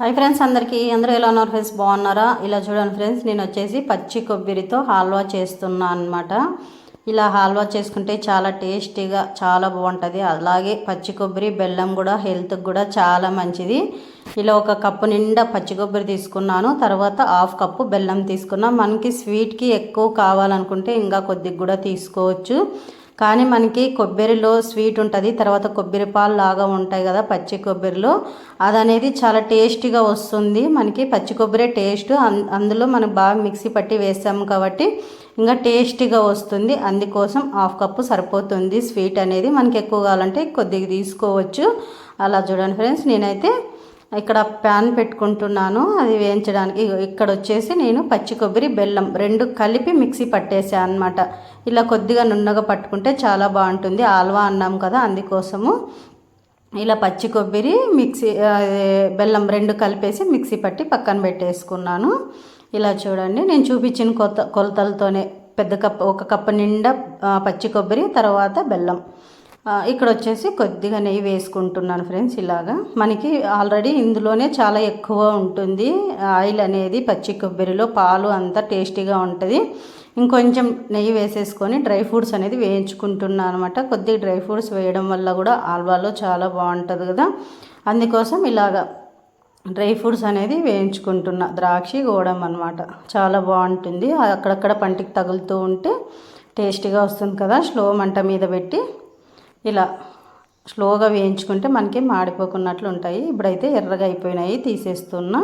Hi friends అందరికీ. అందరూ ఎలా ఉన్నారు ఫ్రెండ్స్? బాగున్నారా? ఇలా చూడండి ఫ్రెండ్స్ నేను వచ్చేసి పచ్చి కొబ్బరితో హల్వా చేస్తున్నా అనమాట ఇలా హల్వా చేసుకుంటే చాలా టేస్టీగా చాలా బాగుంటుంది. అలాగే పచ్చి కొబ్బరి బెల్లం కూడా హెల్త్కి కూడా చాలా మంచిది. ఇలా ఒక కప్పు నిండా పచ్చి కొబ్బరి తీసుకున్నాను. తర్వాత హాఫ్ కప్పు బెల్లం తీసుకున్నా. మనకి స్వీట్కి ఎక్కువ కావాలనుకుంటే ఇంకా కొద్దిగా కూడా తీసుకోవచ్చు. కానీ మనకి కొబ్బరిలో స్వీట్ ఉంటుంది తర్వాత కొబ్బరి పాలు లాగా ఉంటాయి కదా పచ్చి కొబ్బరిలో. అది అనేది చాలా టేస్టీగా వస్తుంది. మనకి పచ్చి కొబ్బరి టేస్ట్ అందులో మనం బాగా మిక్సీ పట్టి వేసాము కాబట్టి ఇంకా టేస్టీగా వస్తుంది. అందుకోసం హాఫ్ కప్పు సరిపోతుంది. స్వీట్ అనేది మనకి ఎక్కువ కావాలంటే కొద్దిగా తీసుకోవచ్చు. అలా చూడండి ఫ్రెండ్స్ నేనైతే ఇక్కడ ప్యాన్ పెట్టుకుంటున్నాను. అది వేయించడానికి ఇక్కడ వచ్చేసి నేను పచ్చి కొబ్బరి బెల్లం రెండు కలిపి మిక్సీ పట్టేసాను అనమాట ఇలా కొద్దిగా నున్నగా పట్టుకుంటే చాలా బాగుంటుంది. ఆల్వా అన్నాం కదా అందుకోసము ఇలా పచ్చి కొబ్బరి మిక్సీ బెల్లం రెండు కలిపేసి మిక్సీ పట్టి పక్కన పెట్టేసుకున్నాను. ఇలా చూడండి నేను చూపించిన కొత్త కొలతలతోనే పెద్ద కప్ ఒక కప్పు నిండా పచ్చి కొబ్బరి తర్వాత బెల్లం. ఇక్కడ వచ్చేసి కొద్దిగా నెయ్యి వేసుకుంటున్నాను ఫ్రెండ్స్ ఇలాగా. మనకి ఆల్రెడీ ఇందులోనే చాలా ఎక్కువ ఉంటుంది. ఆయిల్ అనేది పచ్చి కొబ్బరిలో పాలు అంతా టేస్టీగా ఉంటుంది. ఇంకొంచెం నెయ్యి వేసేసుకొని డ్రై ఫ్రూట్స్ అనేది వేయించుకుంటున్నాను అనమాట. కొద్దిగా డ్రై ఫ్రూట్స్ వేయడం వల్ల కూడా ఆల్వాలో చాలా బాగుంటుంది కదా. అందుకోసం ఇలాగా డ్రై ఫ్రూట్స్ అనేది వేయించుకుంటున్నా. ద్రాక్ష గోడం అనమాట. చాలా బాగుంటుంది. అక్కడక్కడ పంటికి తగులుతూ ఉంటే టేస్టీగా వస్తుంది కదా. స్లో మంట మీద పెట్టి ఇలా స్లోగా వేయించుకుంటే మనకి మాడిపోకున్నట్లు ఉంటాయి. ఇప్పుడైతే ఎర్రగా అయిపోయినాయి తీసేస్తున్నా.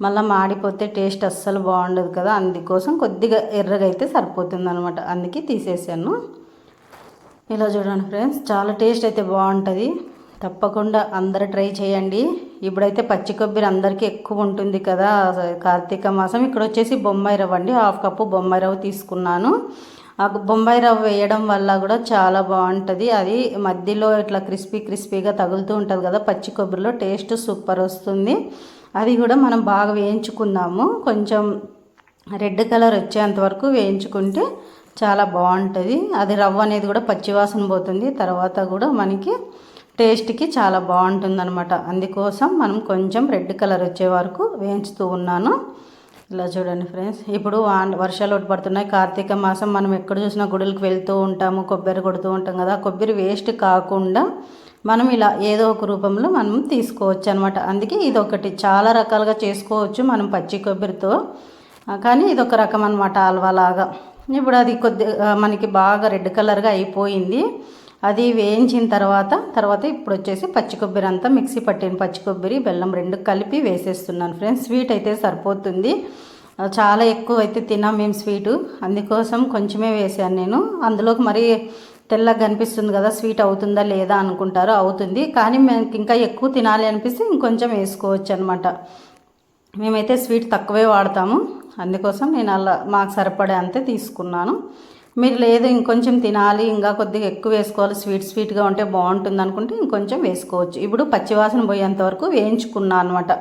మళ్ళీ మాడిపోతే టేస్ట్ అస్సలు బాగుండదు కదా. అందుకోసం కొద్దిగా ఎర్రగా అయితే సరిపోతుంది అనమాట అందుకే తీసేసాను. ఇలా చూడండి ఫ్రెండ్స్ చాలా టేస్ట్ అయితే బాగుంటుంది. తప్పకుండా అందరూ ట్రై చేయండి. ఇప్పుడైతే పచ్చి కొబ్బరి అందరికీ ఎక్కువ ఉంటుంది కదా. కార్తీక మాసం ఇక్కడ వచ్చేసి బొమ్మాయి రవ్వ అండి. హాఫ్ కప్పు బొమ్మాయి రవ్వ తీసుకున్నాను. బొంబాయి రవ్వ వేయడం వల్ల కూడా చాలా బాగుంటుంది. అది మధ్యలో ఇట్లా క్రిస్పీ క్రిస్పీగా తగులుతూ ఉంటుంది కదా పచ్చి కొబ్బరిలో టేస్ట్ సూపర్ వస్తుంది. అది కూడా మనం బాగా వేయించుకుందాము. కొంచెం రెడ్ కలర్ వచ్చేంత వరకు వేయించుకుంటే చాలా బాగుంటుంది. అది రవ్వ అనేది కూడా పచ్చివాసన పోతుంది. తర్వాత కూడా మనకి టేస్ట్కి చాలా బాగుంటుంది అనమాట అందుకోసం మనం కొంచెం రెడ్ కలర్ వచ్చే వరకు వేయించుతూ ఉన్నాను. ఇలా చూడండి ఫ్రెండ్స్. ఇప్పుడు వర్షాలు పడుతున్నాయి. కార్తీక మాసం మనం ఎక్కడ చూసినా గుడులకు వెళ్తూ ఉంటాము కొబ్బరి కొడుతూ ఉంటాం కదా. కొబ్బరి వేస్ట్ కాకుండా మనం ఇలా ఏదో ఒక రూపంలో మనం తీసుకోవచ్చు అనమాట అందుకే ఇది ఒకటి చాలా రకాలుగా చేసుకోవచ్చు మనం పచ్చి కొబ్బరితో. కానీ ఇది ఒక రకం అనమాట లాగా ఇప్పుడు అది కొద్ది మనకి బాగా రెడ్ కలర్గా అయిపోయింది. అది వేయించిన తర్వాత తర్వాత ఇప్పుడు వచ్చేసి పచ్చి కొబ్బరి అంతా మిక్సీ పట్టిన పచ్చి కొబ్బరి బెల్లం రెండు కలిపి వేసేస్తున్నాను ఫ్రెండ్స్. స్వీట్ అయితే సరిపోతుంది. చాలా ఎక్కువ అయితే తినాం మేము స్వీటు. అందుకోసం కొంచెమే వేసాను నేను. అందులోకి మరి తెల్లగా కనిపిస్తుంది కదా స్వీట్ అవుతుందా లేదా అనుకుంటారు అవుతుంది. కానీ మేము ఇంకా ఎక్కువ తినాలి అనిపిస్తే ఇంకొంచెం వేసుకోవచ్చు అనమాట మేమైతే స్వీట్ తక్కువే వాడతాము. అందుకోసం నేను అలా మాకు సరిపడే అంతే తీసుకున్నాను. మీరు లేదు ఇంకొంచెం తినాలి ఇంకా కొద్దిగా ఎక్కువ వేసుకోవాలి స్వీట్ స్వీట్గా ఉంటే బాగుంటుంది అనుకుంటే ఇంకొంచెం వేసుకోవచ్చు. ఇప్పుడు పచ్చివాసన పోయేంత వరకు వేయించుకున్నాను అనమాట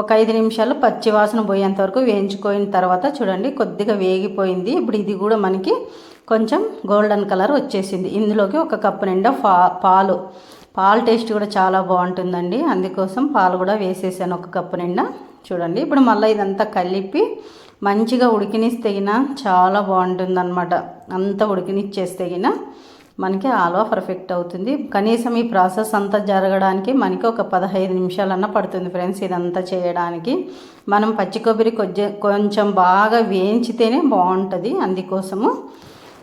ఒక ఐదు నిమిషాలు పచ్చివాసన పోయేంత వరకు వేయించుకోయిన తర్వాత చూడండి కొద్దిగా వేగిపోయింది. ఇప్పుడు ఇది కూడా మనకి కొంచెం గోల్డెన్ కలర్ వచ్చేసింది. ఇందులోకి ఒక కప్పు నిండా పాలు. పాలు టేస్ట్ కూడా చాలా బాగుంటుందండి. అందుకోసం పాలు కూడా వేసేసాను ఒక కప్పు నిండా. చూడండి ఇప్పుడు మళ్ళీ ఇదంతా కలిపి మంచిగా ఉడికినిస్తేగిన చాలా బాగుంటుంది అనమాట అంత ఉడికినిచ్చేస్తేగిన మనకి ఆల్వా పర్ఫెక్ట్ అవుతుంది. కనీసం ఈ ప్రాసెస్ అంతా జరగడానికి మనకి ఒక పదహైదు నిమిషాలన్నా పడుతుంది ఫ్రెండ్స్ ఇదంతా చేయడానికి. మనం పచ్చి కొబ్బరి కొంచెం బాగా వేయించితేనే బాగుంటుంది అందుకోసము.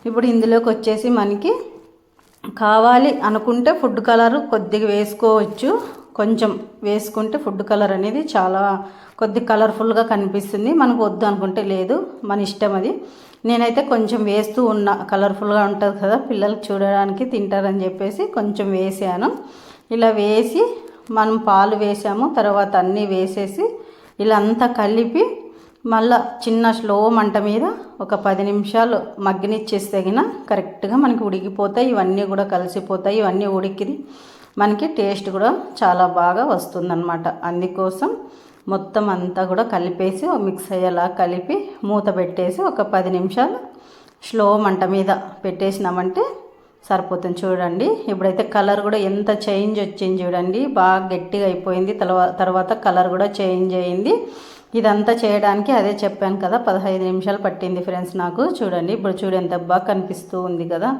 ఇప్పుడు ఇందులోకి వచ్చేసి మనకి కావాలి అనుకుంటే ఫుడ్ కలర్ కొద్దిగా వేసుకోవచ్చు. కొంచెం వేసుకుంటే ఫుడ్ కలర్ అనేది చాలా కొద్ది కలర్ఫుల్గా కనిపిస్తుంది. మనకు వద్దు అనుకుంటే లేదు. మన ఇష్టం అది. నేనైతే కొంచెం వేస్తూ ఉన్నా. కలర్ఫుల్గా ఉంటుంది కదా పిల్లలు చూడడానికి తింటారని చెప్పేసి కొంచెం వేసాను. ఇలా వేసి మనం పాలు వేసాము. తర్వాత అన్నీ వేసేసి ఇలా అంతా కలిపి మళ్ళా చిన్న స్లో మంట మీద ఒక పది నిమిషాలు మగ్గనిచ్చేస్తే తగిన కరెక్ట్గా మనకి ఉడికిపోతాయి. ఇవన్నీ కూడా కలిసిపోతాయి. ఇవన్నీ ఉడికి మనకి టేస్ట్ కూడా చాలా బాగా వస్తుందన్నమాట. అందుకోసం మొత్తం అంతా కూడా కలిపేసి మిక్స్ అయ్యేలా కలిపి మూత పెట్టేసి ఒక పది నిమిషాలు స్లో మంట మీద పెట్టేసినామంటే సరిపోతుంది. చూడండి ఇప్పుడైతే కలర్ కూడా ఎంత చేంజ్ వచ్చింది చూడండి. బాగా గట్టిగా అయిపోయింది. తర్వాత కలర్ కూడా చేంజ్ అయింది. ఇదంతా చేయడానికి అదే చెప్పాను కదా పదహైదు నిమిషాలు పట్టింది ఫ్రెండ్స్ నాకు. చూడండి ఇప్పుడు చూడు ఎంత బాగా కనిపిస్తూ ఉంది కదా.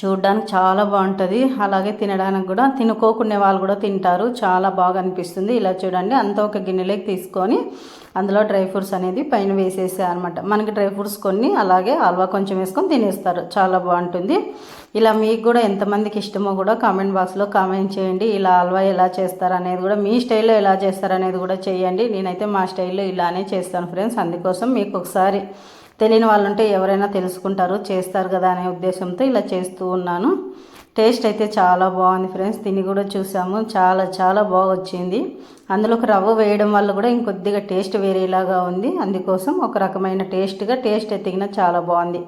చూడడానికి చాలా బాగుంటుంది. అలాగే తినడానికి కూడా తినుకోకునే వాళ్ళు కూడా తింటారు. చాలా బాగా అనిపిస్తుంది. ఇలా చూడండి. అంతా ఒక గిన్నెలోకి తీసుకొని అందులో డ్రై ఫ్రూట్స్ అనేది పైన వేసేసే అనమాట మనకి డ్రై ఫ్రూట్స్ కొన్ని అలాగే హల్వా కొంచెం వేసుకొని తినేస్తారు. చాలా బాగుంటుంది. ఇలా మీకు కూడా ఎంతమందికి ఇష్టమో కూడా కామెంట్ బాక్స్లో కామెంట్ చేయండి. ఇలా హల్వా ఎలా చేస్తారు అనేది కూడా మీ స్టైల్లో ఎలా చేస్తారు అనేది కూడా చేయండి. నేనైతే మా స్టైల్లో ఇలానే చేస్తాను ఫ్రెండ్స్. అందుకోసం మీకు ఒకసారి తెలియని వాళ్ళు ఉంటే ఎవరైనా తెలుసుకుంటారు చేస్తారు కదా అనే ఉద్దేశంతో ఇలా చేస్తూ ఉన్నాను. టేస్ట్ అయితే చాలా బాగుంది ఫ్రెండ్స్. తిని కూడా చూసాము. చాలా చాలా బాగా వచ్చింది అందులోకి రవ్వ వేయడం వల్ల కూడా ఇంకొద్దిగా టేస్ట్ వేరేలాగా ఉంది. అందుకోసం ఒక రకమైన టేస్ట్గా టేస్ట్ ఎత్తిగిన చాలా బాగుంది.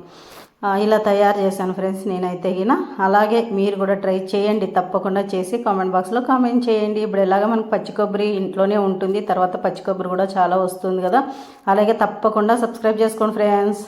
ఇలా తయారు చేశాను ఫ్రెండ్స్ నేనైతే గిన అలాగే మీరు కూడా ట్రై చేయండి తప్పకుండా చేసి కామెంట్ బాక్స్లో కామెంట్ చేయండి. ఇప్పుడు ఎలాగ మనకు పచ్చి కొబ్బరి ఇంట్లోనే ఉంటుంది తర్వాత పచ్చి కొబ్బరి కూడా చాలా వస్తుంది కదా. అలాగే తప్పకుండా సబ్స్క్రైబ్ చేసుకోండి ఫ్రెండ్స్.